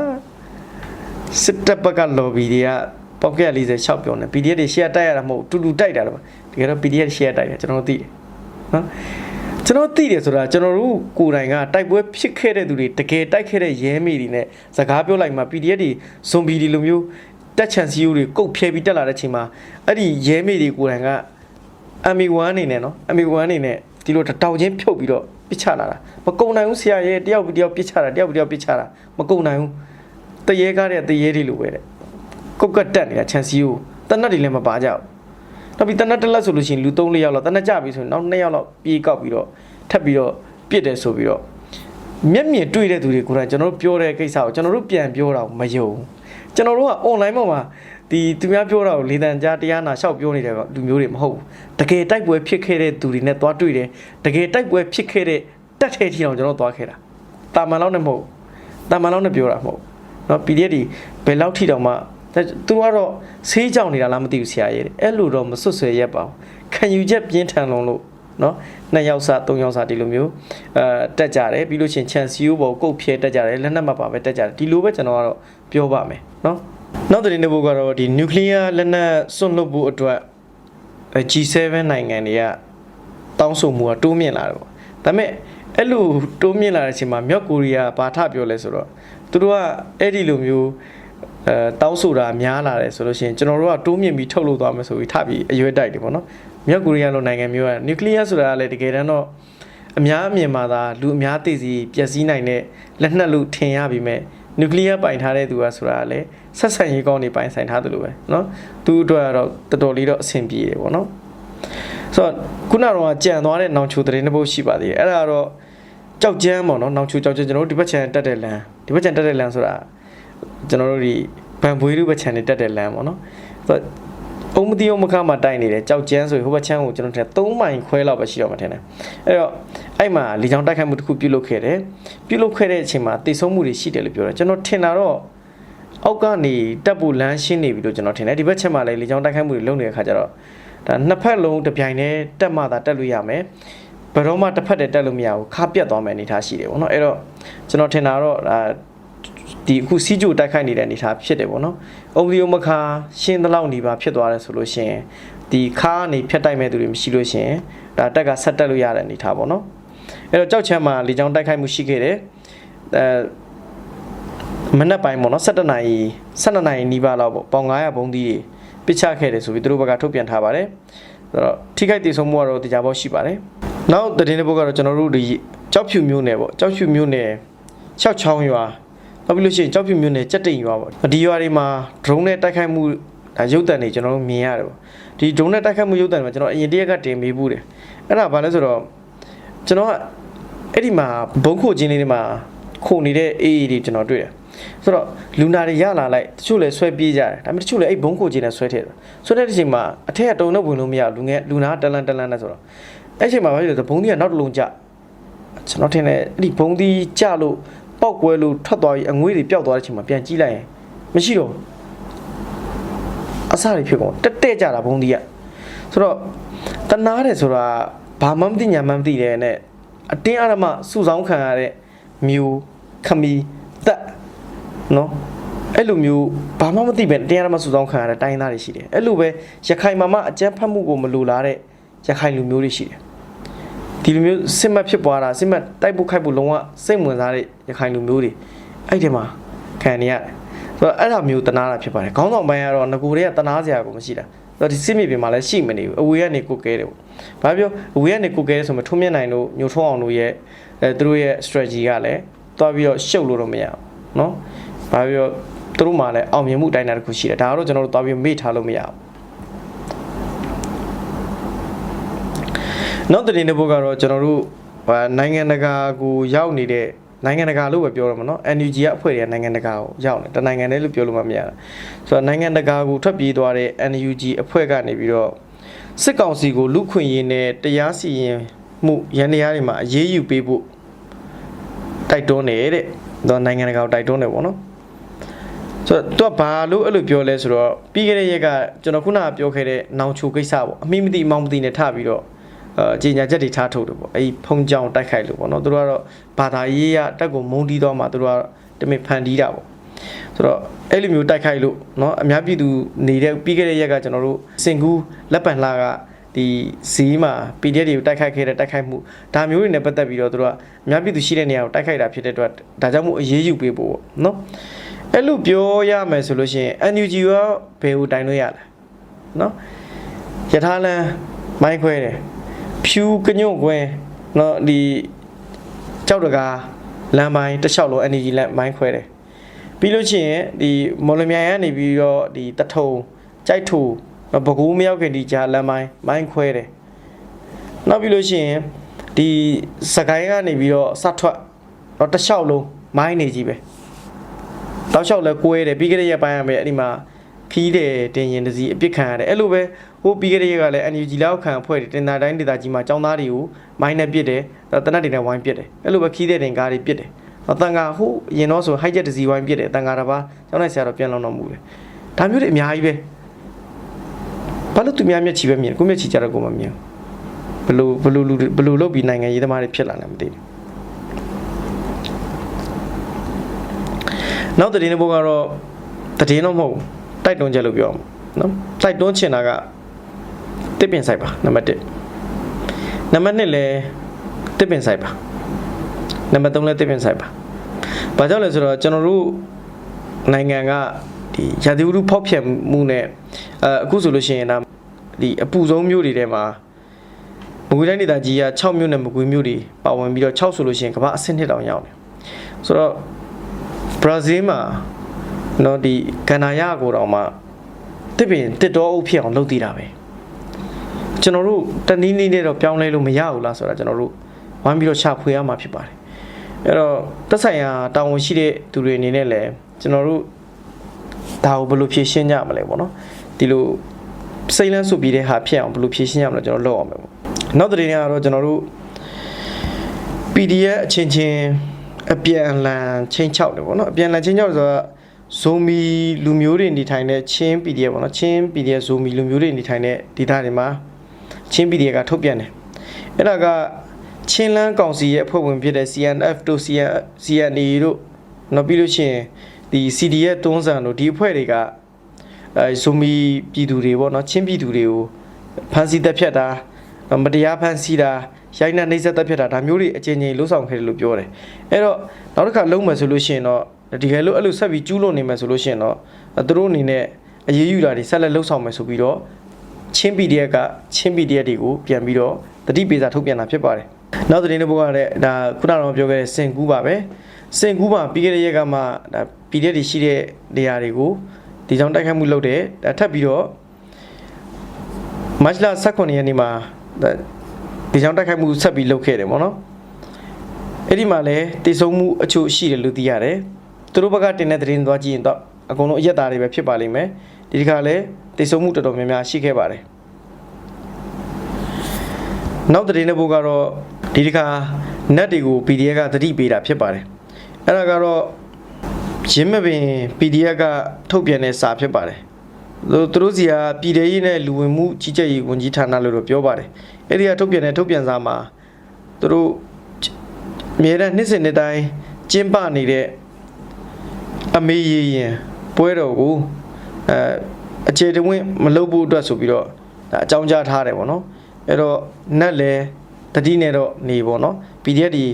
စစ်တပ်ဘက်က lobby တွေကပေါက်ကက်46ပြောနေ PDF တွေရှေ့ကတိုက်ရတာမဟုတ်တူတူတိုက်တာတော့တကယ်တော့ PDF ရှေ့ကတိုက်တယ်ကျွန်တော်တို့သိတယ်နော် ကျွန်တော်သိတယ်ဆိုတာကျွန်တော်တို့ကိုယ်တိုင်ကတိုက်ပွဲဖြစ်ခဲ့တဲ့သူတွေတကယ်တိုက်ခဲ့တဲ့ရဲမေတွေနဲ့စကားပြောလိုက်မှ PDF တွေဇွန်ဘီတွေလိုမျိုးတက်ချန်စီယိုတွေကုတ်ဖျဲပြီးတက်လာတဲ့ချိန်မှာအဲ့ဒီရဲမေတွေကိုယ်တိုင်က MA1 အနေနဲ့နော် MA1 အနေနဲ့ဒီလိုတောက်ချင်းဖြုတ်ပြီးတော့ပစ်ချလာတာမကုံနိုင်ဘူးဆရာရဲ့တယောက်ပြီးတယောက်ပစ်ချတာတယောက်ပြီးတယောက်ပစ်ချတာမကုံနိုင်ဘူးတရေကားတဲ့တရေတွေလိုပဲတဲ့ကုတ်ကတ်တက်နေတာချန်စီကိုတနတ်တွေလည်းမပါကြဘူး နောက်ပြီးတနတ်တစ်လက်ဆိုလို့ရှိရင်လူ3 4ယောက်လောက်တနတ်ကြပြီဆိုရင်နောက်2ယောက်လောက်ပြေးကောက်ပြီးတော့ထပ်ပြီးတော့ပြစ်တယ်ဆိုပြီးတော့မျက်မြင်တွေ့တဲ့သူတွေကိုယ်တိုင်ကျွန်တော်တို့ပြောတဲ့ကိစ္စကိုကျွန်တော်တို့ပြန်ပြောတာကိုမယုံကျွန်တော်တို့က online ပေါ်မှာဒီသူများပြောတာကိုလေတံကြားတရားနာလျှောက်ပြောနေတဲ့လူမျိုးတွေမဟုတ်ဘူးတကယ်တိုက်ပွဲဖြစ်ခဲ့တဲ့သူတွေနဲ့သွားတွေ့တယ်တကယ်တိုက်ပွဲဖြစ်ခဲ့တဲ့တက်ထဲထီအောင်ကျွန်တော်သွားခဲ့တာတာမန်လောက်နဲ့မဟုတ်တာမန်လောက်နဲ့ပြောတာမဟုတ်เนาะ PDF ဒီဘယ်လောက်ထီတောင်မှ သူကတော့ဆေးကြောင်နေတာလားမသိဘူးဆရာကြီးအဲ့လိုတော့မစွတ်ဆွဲရက်ပါဘူးခံယူချက်ပြင်းထန်လုံးလို့နော်နှစ်ယောက်စာသုံးယောက်စာဒီလိုမျိုးအဲတက်ကြတယ်ပြီးလို့ချင်း chance ယူပေါ်ကုတ်ဖြဲတက်ကြတယ်လက်နက်မှပါပဲတက်ကြတယ်ဒီလိုပဲကျွန်တော်ကတော့ပြောပါမယ်နော်နောက်တစ်နေ့ဘုကတော့ဒီ nuclear လက်နက်စွန့်လွတ်ဖို့အတွက် G7 နိုင်ငံတွေကတောင်းဆိုမှုကတိုးမြင့်လာတယ်ပေါ့ဒါပေမဲ့အဲ့လိုတိုးမြင့်လာတဲ့အချိန်မှာမြောက်ကိုရီးယားဘာထပြောလဲဆိုတော့သူတို့ကအဲ့ဒီလိုမျိုး အဲတောင်းဆိုတာများလာတယ်ဆိုလို့ရှိရင်ကျွန်တော်တို့ကတိုးမြင့်ပြီးထုတ်လုပ်သွားမယ်ဆိုပြီးထပြီးအရွယ်တိုက်တယ်ပေါ့နော်မြောက်ကိုရီးယားလိုနိုင်ငံမျိုးကနျူကလ িয়ার ဆိုတာကလည်းတကယ်တမ်းတော့အများအမြင်မှာသာလူအများသိစီပျက်စီးနိုင်တဲ့လက်နက်လို့ထင်ရပြီမဲ့နျူကလ িয়ার ပိုင်ထားတဲ့သူကဆိုတာကလည်းဆက်ဆံရေးကောင်းနေပိုင်ဆိုင်ထားတယ်လို့ပဲเนาะသူအတွက်ကတော့တော်တော်လေးတော့အဆင်ပြေတယ်ပေါ့နော်ဆိုတော့ခုနကတော့ကြံသွားတဲ့နောင်ချိုသတင်းတစ်ပုဒ်ရှိပါသေးတယ်အဲ့ဒါကတော့ကြောက်ကြမ်းပေါ့နော်နောင်ချိုကြောက်ကြမ်းကျွန်တော်တို့ဒီဘက်ခြံတက်တဲ့လမ်းဒီဘက်ခြံတက်တဲ့လမ်းဆိုတာ ကျွန်တော်တို့ဒီဗန်ဘွေးလူဘက်ခြံနေတက်တဲ့လမ်းပေါ့နော်ဆိုတော့အုံမတိယုံမခမှာတိုက်နေတယ်ကြောက်ကျန်းဆိုဟိုဘက်ချမ်းကိုကျွန်တော်ထင်3မိုင်ခွဲလောက်ပဲရှိတော့မှထင်တယ်အဲ့တော့အဲ့မှာလေကြောင်းတိုက်ခိုက်မှုတစ်ခုပြုလုပ်ခဲ့တယ်ပြုလုပ်ခဲ့တဲ့အချိန်မှာတိတ်ဆုံးမှုတွေရှိတယ်လို့ပြောတယ်ကျွန်တော်ထင်တာတော့အောက်ကနေတက်ဖို့လမ်းရှင်းနေပြီလို့ကျွန်တော်ထင်တယ်ဒီဘက်ချက်မှာလည်းလေကြောင်းတိုက်ခိုက်မှုတွေလုပ်နေတဲ့ခါကျတော့ဒါနှစ်ဖက်လုံးတစ်ပြိုင်တည်းတက်မှသာတက်လို့ရမယ်ဘယ်တော့မှတစ်ဖက်တည်းတက်လို့မရဘူးခါပြတ်သွားမယ်အနေထားရှိတယ်ပေါ့နော်အဲ့တော့ကျွန်တော်ထင်တာတော့ဒါ ဒီအခုစီးကျူတိုက်ခိုက်နေတဲ့အနေအထားဖြစ်တယ်ပေါ့နော်။အုံဒီယိုမခါရှင်းသလောက်နေပါဖြစ်သွားတယ်ဆိုလို့ရှိရင်ဒီခါကနေဖြတ်တိုက်မဲ့သူတွေမရှိလို့ရှိရင်ဒါတက်ကဆက်တက်လို့ရတဲ့အနေအထားပေါ့နော်။အဲ့တော့ကြောက်ချမ်းမှာလေကြောင်းတိုက်ခိုက်မှုရှိခဲ့တယ်။အဲမနက်ပိုင်းပေါ့နော်7နာရီ7နာရီနီးပါးလောက်ပေါ့ပေါင်900ဘုံသီးတွေပစ်ချခဲ့တယ်ဆိုပြီးသူတို့ဘက်ကထုတ်ပြန်ထားပါတယ်။ဆိုတော့ထိခိုက်ဒေဆုံးမှုကတော့တရားပေါက်ရှိပါတယ်။နောက်သတင်းတစ်ပုဒ်ကတော့ကျွန်တော်တို့ဒီကြောက်ဖြူမျိုးနယ်ပေါ့ကြောက်ဖြူမျိုးနယ်၆ချောင်းရွာ နောက်ပြီးလို့ရှိရင်ကြောက်ဖြူမြို့နယ်ကြက်တိန်ရွာပေါ့ဒီရွာတွေမှာ drone နဲ့တိုက်ခိုက်မှုဒါရုပ်တံတွေကျွန်တော်တို့မြင်ရတယ်ပေါ့ဒီ drone နဲ့တိုက်ခိုက်မှုရုပ်တံတွေမှာကျွန်တော်အရင်တရက်ကတင်ပေးဘူးတယ်အဲ့ဒါဘာလဲဆိုတော့ကျွန်တော်ကအဲ့ဒီမှာဘုံခိုချင်းလေးတွေမှာခိုနေတဲ့အေးအေးတွေကျွန်တော်တွေ့တယ်ဆိုတော့လူနာတွေရလာလိုက်တချို့လည်းဆွဲပြေးကြတယ်ဒါပေမဲ့တချို့လည်းအဲ့ဘုံခိုချင်းနဲ့ဆွဲထည့်တယ်ဆွဲတဲ့အချိန်မှာအထက်ကတုံတော့ဝင်လို့မရဘူးလူငယ်လူနာကတလန်တလန်နဲ့ဆိုတော့အဲ့အချိန်မှာဘာဖြစ်လဲဆိုတော့ဘုံကြီးကနောက်တစ်လုံးကျကျွန်တော်ထင်တယ်အဲ့ဒီဘုံကြီးကျလို့ ပောက်ကွဲလို့ထွက်သွားပြီးအငွေးတွေပျောက်သွားတဲ့အချိန်မှာပြန်ကြည့်လိုက်ရင်မရှိတော့ဘူးအစားတွေဖြစ်ကုန်တက်တက်ကြတာဘုံဒီကဆိုတော့တနာတယ်ဆိုတာဘာမှမသိညာမှမသိတယ်နဲ့အတင်းအဓမ္မစုဆောင်းခံရတဲ့မျိုးခမီတက်နော်အဲ့လိုမျိုးဘာမှမသိပဲတရားဓမ္မစုဆောင်းခံရတဲ့တိုင်းသားတွေရှိတယ်အဲ့လိုပဲရခိုင်မှာမှအကြမ်းဖက်မှုကိုမလိုလားတဲ့ရခိုင်လူမျိုးတွေရှိတယ် ဒီလိုမျိုးစစ်မှတ်ဖြစ်ပွားတာစစ်မှတ်တိုက်ဖို့ခိုက်ဖို့လုံးဝစိတ်ဝင်စားတဲ့ရခိုင်လူမျိုးတွေအဲ့ဒီမှာခံနေရတယ်ဆိုတော့အဲ့ဒါမျိုးတနာတာဖြစ်ပါတယ်ခေါင်းဆောင်ပိုင်းကတော့ငကိုတွေကတနာစရာကိုမရှိတာဆိုတော့ဒီစစ်မြေပြင်မှာလည်းရှိမနေဘူးအဝေးကနေကိုကဲတယ်ပေါ့ဘာပြောအဝေးကနေကိုကဲတယ်ဆိုမှထုံးမြင့်နိုင်တို့ညိုထုံးအောင်တို့ရဲ့အဲသူတို့ရဲ့ strategy ကလည်းတွားပြီးတော့ရှုပ်လို့တော့မရဘူးเนาะဘာပြောသူတို့မှလည်းအောင်မြင်မှုတိုင်းတာတစ်ခုရှိတယ်ဒါကတော့ကျွန်တော်တို့တွားပြီးမေ့ထားလို့မရဘူး နောက်သတင်းတစ်ပုဒ်ကတော့ကျွန်တော်တို့ဟာနိုင်ငံတကာကိုရောက်နေတဲ့နိုင်ငံတကာလို့ပဲပြောရမှာเนาะ NUG ကအဖွဲ့တွေကနိုင်ငံတကာကိုရောက်နေတနိုင်ငံတည်းလို့ပြောလို့မှမရတာဆိုတော့နိုင်ငံတကာကိုထွက်ပြေးသွားတဲ့ NUG အဖွဲ့ကနေပြီးတော့စစ်ကောင်စီကိုလူခွင့်ရေးနဲ့တရားစီရင်မှုရန်တရားတွေမှာအရေးယူပေးဖို့တိုက်တွန်းနေတဲ့တော့နိုင်ငံတကာကိုတိုက်တွန်းတယ်ပေါ့နော်ဆိုတော့သူကဘာလို့အဲ့လိုပြောလဲဆိုတော့ပြီးခဲ့တဲ့ရက်ကကျွန်တော်ခုနကပြောခဲ့တဲ့နောင်ချိုကိစ္စပေါ့အမိမသိအမောင်မသိနဲ့ထပြီးတော့ အဲ ကြီးညာချက်တွေထားထုတ်တယ်ပေါ့အဲဒီဖုံကြောင်တိုက်ခိုက်လို့ပေါ့နော်သူတို့ကတော့ဘာသာရေးရတက်ကိုမုံတီးတော့မှသူတို့ကတမင်ဖန်တီးတာပေါ့ဆိုတော့အဲ့လိုမျိုးတိုက်ခိုက်လို့เนาะအများပြည်သူနေတဲ့ပြီးခဲ့တဲ့ရက်ကကျွန်တော်တို့စင်ကူးလက်ပံလှကဒီဇီးမှာ PDF တွေကိုတိုက်ခိုက်ခဲ့တဲ့တိုက်ခိုက်မှုဒါမျိုးတွေနဲ့ပတ်သက်ပြီးတော့သူတို့ကအများပြည်သူရှိတဲ့နေရာကိုတိုက်ခိုက်တာဖြစ်တဲ့အတွက်ဒါကြောင့်မို့အရေးယူပေးဖို့ပေါ့เนาะအဲ့လိုပြောရမယ်ဆိုလို့ရှိရင် NUG ရောဘယ်ကိုတိုင်လို့ရလဲเนาะယထာလန်မိုင်းခွဲတယ် ဖြူကညွန့်ကွင်းเนาะဒီကြောက်တကားလမ်းပိုင်းတစ်လျှောက်လုံး energy လမ်းမိုင်းခွဲတယ်ပြီးလို့ရှိရင်ဒီမော်လမြိုင်ကနေပြီးတော့ဒီတထုံကြိုက်ထူဘကူးမရောက်ခင်ဒီကြားလမ်းပိုင်းမိုင်းခွဲတယ်နောက်ပြီးလို့ရှိရင်ဒီစကိုင်းကနေပြီးတော့စထွက်တော့တစ်လျှောက်လုံးမိုင်းနေကြီးပဲတောက်လျှောက်လဲကွဲတယ်ပြီးကြတဲ့ရက်ပိုင်းရမယ်အဲ့ဒီမှာ ခီးတယ်တင်ရင်တစီအပြစ်ခံရတယ်အဲ့လိုပဲဟိုပြီးကြတဲ့ရက်ကလည်း NUG လောက်ခံအဖွဲ့တွေတင်တာတိုင်းဒေသကြီးမှာចောင်းသားတွေကိုမိုင်းနဲ့ပစ်တယ်တနတ်တွေနဲ့ဝိုင်းပစ်တယ်အဲ့လိုပဲခီးတဲ့တင်ကားတွေပစ်တယ်အတန်ကဟိုရင်တော့ဆိုဟိုက်ချက်တစီဝိုင်းပစ်တယ်အတန်ကတစ်ပါးကျောင်းနိုင်ဆရာတော့ပြန်လောင်းတော့မူတယ်ဒါမျိုးတွေအများကြီးပဲဘာလို့သူများမျက်ချီပဲမြင်ကိုမျက်ချီကြတော့ကိုမမြင်ဘလို့ဘလို့လူဘလို့လုပ်ပြီးနိုင်ငံရေးသမားတွေဖြစ်လာလဲမသိဘူးနောက်တဲ့နေ့ဘုကတော့တည်င်းတော့မဟုတ်ဘူး တိုက်တွန်းချက်လို့ပြောအောင်နော်တိုက်တွန်းချင်တာကတစ်ပင်ဆိုင်ပါနံပါတ်1နံပါတ်2လဲတစ်ပင်ဆိုင်ပါနံပါတ်3လဲတစ်ပင်ဆိုင်ပါဘာကြောင့်လဲဆိုတော့ကျွန်တော်တို့နိုင်ငံကဒီရာသီဥတုဖောက်ပြန်မှုနဲ့အဲအခုဆိုလို့ရှိရင်ဒါဒီအပူဆုံးမျိုးတွေထဲမှာမကွေးတိုင်းဒေသကြီးက6မြို့နဲ့မကွေးမြို့တွေပါဝင်ပြီးတော့6ဆိုလို့ရှိရင်ကမ္ဘာအဆင့်နှစ်တောင်ရောက်တယ်ဆိုတော့ဘရာဇီးမှာ နော်ဒီကန္နာရကိုတောင်မှတစ်ပင်တစ်တော်အုပ်ဖြစ်အောင်လုပ်တည်တာပဲကျွန်တော်တို့တနည်းနည်းနဲ့တော့ပြောင်းလဲလို့မရဘူးလားဆိုတာကျွန်တော်တို့ဝိုင်းပြီးတော့ရှာဖွေရမှာဖြစ်ပါတယ်အဲ့တော့သက်ဆိုင်ရာတာဝန်ရှိတဲ့သူတွေအနေနဲ့လည်းကျွန်တော်တို့ဒါကိုဘယ်လိုဖြေရှင်းကြမလဲပေါ့နော်ဒီလိုစိတ်လန်းစုပြီးတဲ့ဟာဖြစ်အောင်ဘယ်လိုဖြည့်ရှင်းရမလဲကျွန်တော်လုပ်အောင်မယ်ပေါ့နောက်တစ်ရင်ကတော့ကျွန်တော်တို့ PDF အချင်းချင်းအပြန်အလှန်ချင်းချောက်တယ်ပေါ့နော်အပြန်အလှန်ချင်းချောက်ဆိုတော့ ဇိုမီလူမျိုးတွေနေထိုင်တဲ့ချင်း PDF ပေါ့နော်ချင်း PDF ဇိုမီလူမျိုးတွေနေထိုင်တဲ့ဒေသတွေမှာချင်း PDF ကထုတ်ပြန်တယ်အဲ့ဒါကချင်းလန်းကောင်စီရဲ့အဖွဲ့ဝင်ဖြစ်တဲ့ CNF တို့ CN CNA တို့နောက်ပြီးလို့ရှိရင်ဒီ CDF တွန်းဆန်တို့ဒီအဖွဲ့တွေကအဲဇိုမီပြည်သူတွေပေါ့နော်ချင်းပြည်သူတွေကိုဖမ်းဆီးတပ်ဖြတ်တာမတရားဖမ်းဆီးတာရိုက်နှက်နှိပ်စက်တပ်ဖြတ်တာဒါမျိုးတွေအချင်းချင်းလှုပ်ဆောင်ခဲ့တယ်လို့ပြောတယ်အဲ့တော့နောက်တစ်ခါလုံးမယ်ဆိုလို့ရှိရင်တော့ ဒီကယ်လို့အဲ့လိုဆက်ပြီးကျူးလွန်နေမယ်ဆိုလို့ရှိရင်တော့သူတို့အနေနဲ့အရေးယူတာတွေဆက်လက်လှုပ်ဆောင်မယ်ဆိုပြီးတော့ချင်း PDF ကချင်း PDF တွေကိုပြန်ပြီးတော့တတိပေးစာထုတ်ပြန်တာဖြစ်ပါတယ်နောက်သတင်းတစ်ပုဒ်ကလည်းဒါခုနကတော့ပြောခဲ့တဲ့စင်ကူးပါပဲစင်ကူးမှာပြီးခဲ့တဲ့ရက်ကမှဒါ PDF တွေရှိတဲ့နေရာတွေကိုဒီကြောင့်တိုက်ခိုက်မှုလုပ်တယ်ဒါထပ်ပြီးတော့မတ်လ18ရက်နေ့မှာဒါဒီကြောင့်တိုက်ခိုက်မှုဆက်ပြီးလုပ်ခဲ့တယ်ပေါ့နော်အဲ့ဒီမှာလည်းတည်ဆုံမှုအချို့ရှိတယ်လို့သိရတယ် သူတို့ဘက်ကတင်တဲ့သတင်းသွားကြည့်ရင်တော့အကုန်လုံးအရက်သားတွေပဲဖြစ်ပါလိမ့်မယ်ဒီတစ်ခါလည်းတည်ဆုံမှုတော်တော်များများရှိခဲ့ပါတယ်နောက်သတင်းတစ်ပုဒ်ကတော့ဒီတစ်ခါ net တွေကို PDF ကသတိပေးတာဖြစ်ပါတယ်အဲ့ဒါကတော့ရင်းမပင် PDF ကထုတ်ပြန်တဲ့စာဖြစ်ပါတယ်သူသူတို့စီကပြည်ထောင်ရေးနဲ့လူဝင်မှုကြီးကြပ်ရေးဝန်ကြီးဌာနလို့တော့ပြောပါတယ်အဲ့ဒီကထုတ်ပြန်တဲ့ထုတ်ပြန်စာမှာသူတို့အမြဲတမ်းနှစ်စဉ်နှစ်တိုင်းကျင်းပနေတဲ့ အမေရရင်ပွဲတော်ကိုအဲအခြေတဝင်းမလုပ်ဖို့အတွက်ဆိုပြီးတော့ဒါအကြောင်းကြားထားတယ်ပေါ့နော်အဲ့တော့နက်လဲတတိနဲ့တော့နေပေါ့နော် PDF ဒီ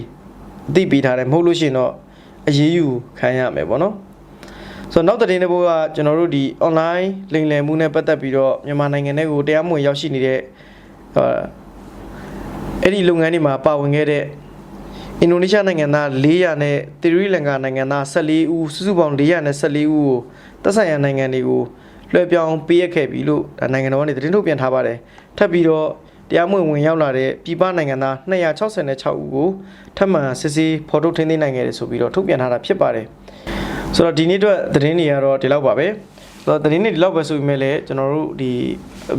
အသိပေးထားတယ်မဟုတ်လို့ရှိရင်တော့အရေးယူခံရမယ်ပေါ့နော်ဆိုတော့နောက်တဲ့တဲ့ဘိုးကကျွန်တော်တို့ဒီ online လိမ်လည်မှုနဲ့ပတ်သက်ပြီးတော့မြန်မာနိုင်ငံထဲကိုတရားမဝင်ရောက်ရှိနေတဲ့ဟာအဲ့ဒီလုပ်ငန်းတွေမှာပါဝင်ခဲ့တဲ့ အင်ဒိုနီးရှားနိုင်ငံသား400နဲ့သီရိလင်္ကာနိုင်ငံသား14ဦးစုစုပေါင်း414ဦးကိုသက်ဆိုင်ရာနိုင်ငံတွေကိုလွှဲပြောင်းပေးရခဲ့ပြီလို့ဒါနိုင်ငံတော်ကနေသတင်းထုတ်ပြန်ထားပါတယ်ထပ်ပြီးတော့တရားမဝင်ဝင်ရောက်လာတဲ့ပြည်ပနိုင်ငံသား266ဦးကိုထပ်မံစစ်ဆေးဖော်ထုတ်ထင်းသိမ်းနိုင်ခဲ့တယ်ဆိုပြီးတော့ထုတ်ပြန်ထားတာဖြစ်ပါတယ်ဆိုတော့ဒီနေ့အတွက်သတင်းတွေကတော့ဒီလောက်ပါပဲဆိုတော့သတင်းတွေဒီလောက်ပဲဆိုပေမဲ့လည်းကျွန်တော်တို့ဒီ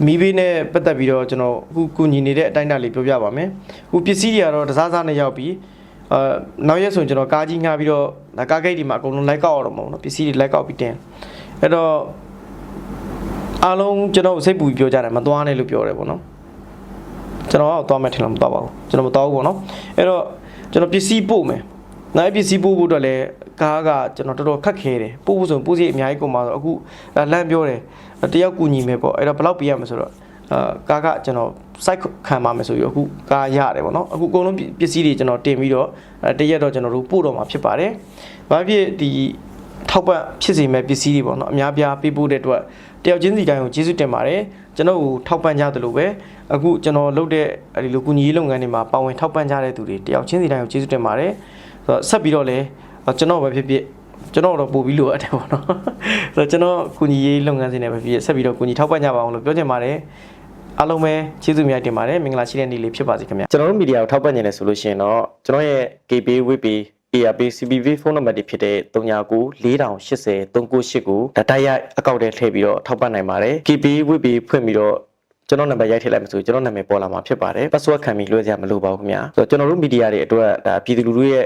မီးဘေးနဲ့ပတ်သက်ပြီးတော့ကျွန်တော်အခုကူညီနေတဲ့အတိုင်းအတာလေးပြောပြပါမယ်အခုပစ္စည်းတွေကတော့တစားစားနဲ့ရောက်ပြီး အာနောက်ရက်ဆိုရင်ကျွန်တော်ကားကြီးငှားပြီးတော့ဒါကားဂိတ်ဒီမှာအကုန်လုံးလိုက်ကောက်ရတော့မှာပေါ့နော်ပစ္စည်းတွေလိုက်ကောက်ပြီးတင်အဲ့တော့အားလုံးကျွန်တော်စိတ်ပူပြီးပြောကြတယ်မသွားနဲ့လို့ပြောတယ်ပေါ့နော်ကျွန်တော်ကတော့သွားမယ်ထင်လို့မသွားပါဘူးကျွန်တော်မသွားဘူးပေါ့နော်အဲ့တော့ကျွန်တော်ပစ္စည်းပို့မယ်နောက်ပစ္စည်းပို့ဖို့အတွက်လည်းကားကကျွန်တော်တော်တော်ခက်ခဲတယ်ပို့ဖို့ဆိုရင်ပို့စီအများကြီးကုန်ပါဆိုအခုဒါလမ်းပြောတယ်တယောက်ကူညီမယ်ပေါ့အဲ့တော့ဘယ်လောက်ပေးရမလဲဆိုတော့ အာကားကကျွန်တော် site ခံပါမယ်ဆိုပြီးတော့အခုကားရတယ်ပေါ့နော်အခုအကုန်လုံးပစ္စည်းတွေကျွန်တော်တင်ပြီးတော့အဲတရက်တော့ကျွန်တော်တို့ပို့တော့မှာဖြစ်ပါတယ်။ဘာဖြစ်ဒီထောက်ပံ့ဖြစ်စေမဲ့ပစ္စည်းတွေပေါ့နော်အများပြားပေးပို့တဲ့အတွက်တယောက်ချင်းစီတိုင်းကိုကျေးဇူးတင်ပါတယ်။ကျွန်တော်ကိုထောက်ပံ့ကြသလိုပဲအခုကျွန်တော်လုပ်တဲ့အဲဒီလိုကူညီရေးလုပ်ငန်းတွေမှာပါဝင်ထောက်ပံ့ကြတဲ့သူတွေတယောက်ချင်းစီတိုင်းကိုကျေးဇူးတင်ပါတယ်။ဆိုတော့ဆက်ပြီးတော့လည်းကျွန်တော်ပဲဖြစ်ဖြစ် ကျွန်တော်တော့ပို့ပြီးလို့အပ်တယ်ပေါ့နော်။ဆိုတော့ကျွန်တော်ကူညီရေးလုပ်ငန်းစဉ်တွေပဲဖြစ်ဖြစ်ဆက်ပြီးတော့ကူညီထောက်ပံ့ကြပါအောင်လို့ပြောချင်ပါတယ်။အားလုံးပဲကျေးဇူးများတင်ပါတယ်မင်္ဂလာရှိတဲ့နေ့လေးဖြစ်ပါစေခင်ဗျာကျွန်တော်တို့မီဒီယာကိုထောက်ပံ့နေတယ်ဆိုလို့ရှိရင်တော့ကျွန်တော်ရဲ့ KB WP ARP CBV ဖုန်းနံပါတ်တွေဖြစ်တဲ့39 4080 398ကိုဒတာရိုက်အကောင့်ထဲထည့်ပြီးတော့ထောက်ပံ့နိုင်ပါတယ် KB WP ဖွင့်ပြီးတော့ကျွန်တော်နံပါတ်ရိုက်ထည့်လိုက်မှဆိုကျွန်တော်နာမည်ပေါ်လာမှာဖြစ်ပါတယ် password ခံပြီးလွှဲစရာမလိုပါဘူးခင်ဗျာဆိုတော့ကျွန်တော်တို့မီဒီယာတွေအတွက်ဒါပြည်သူလူထုရဲ့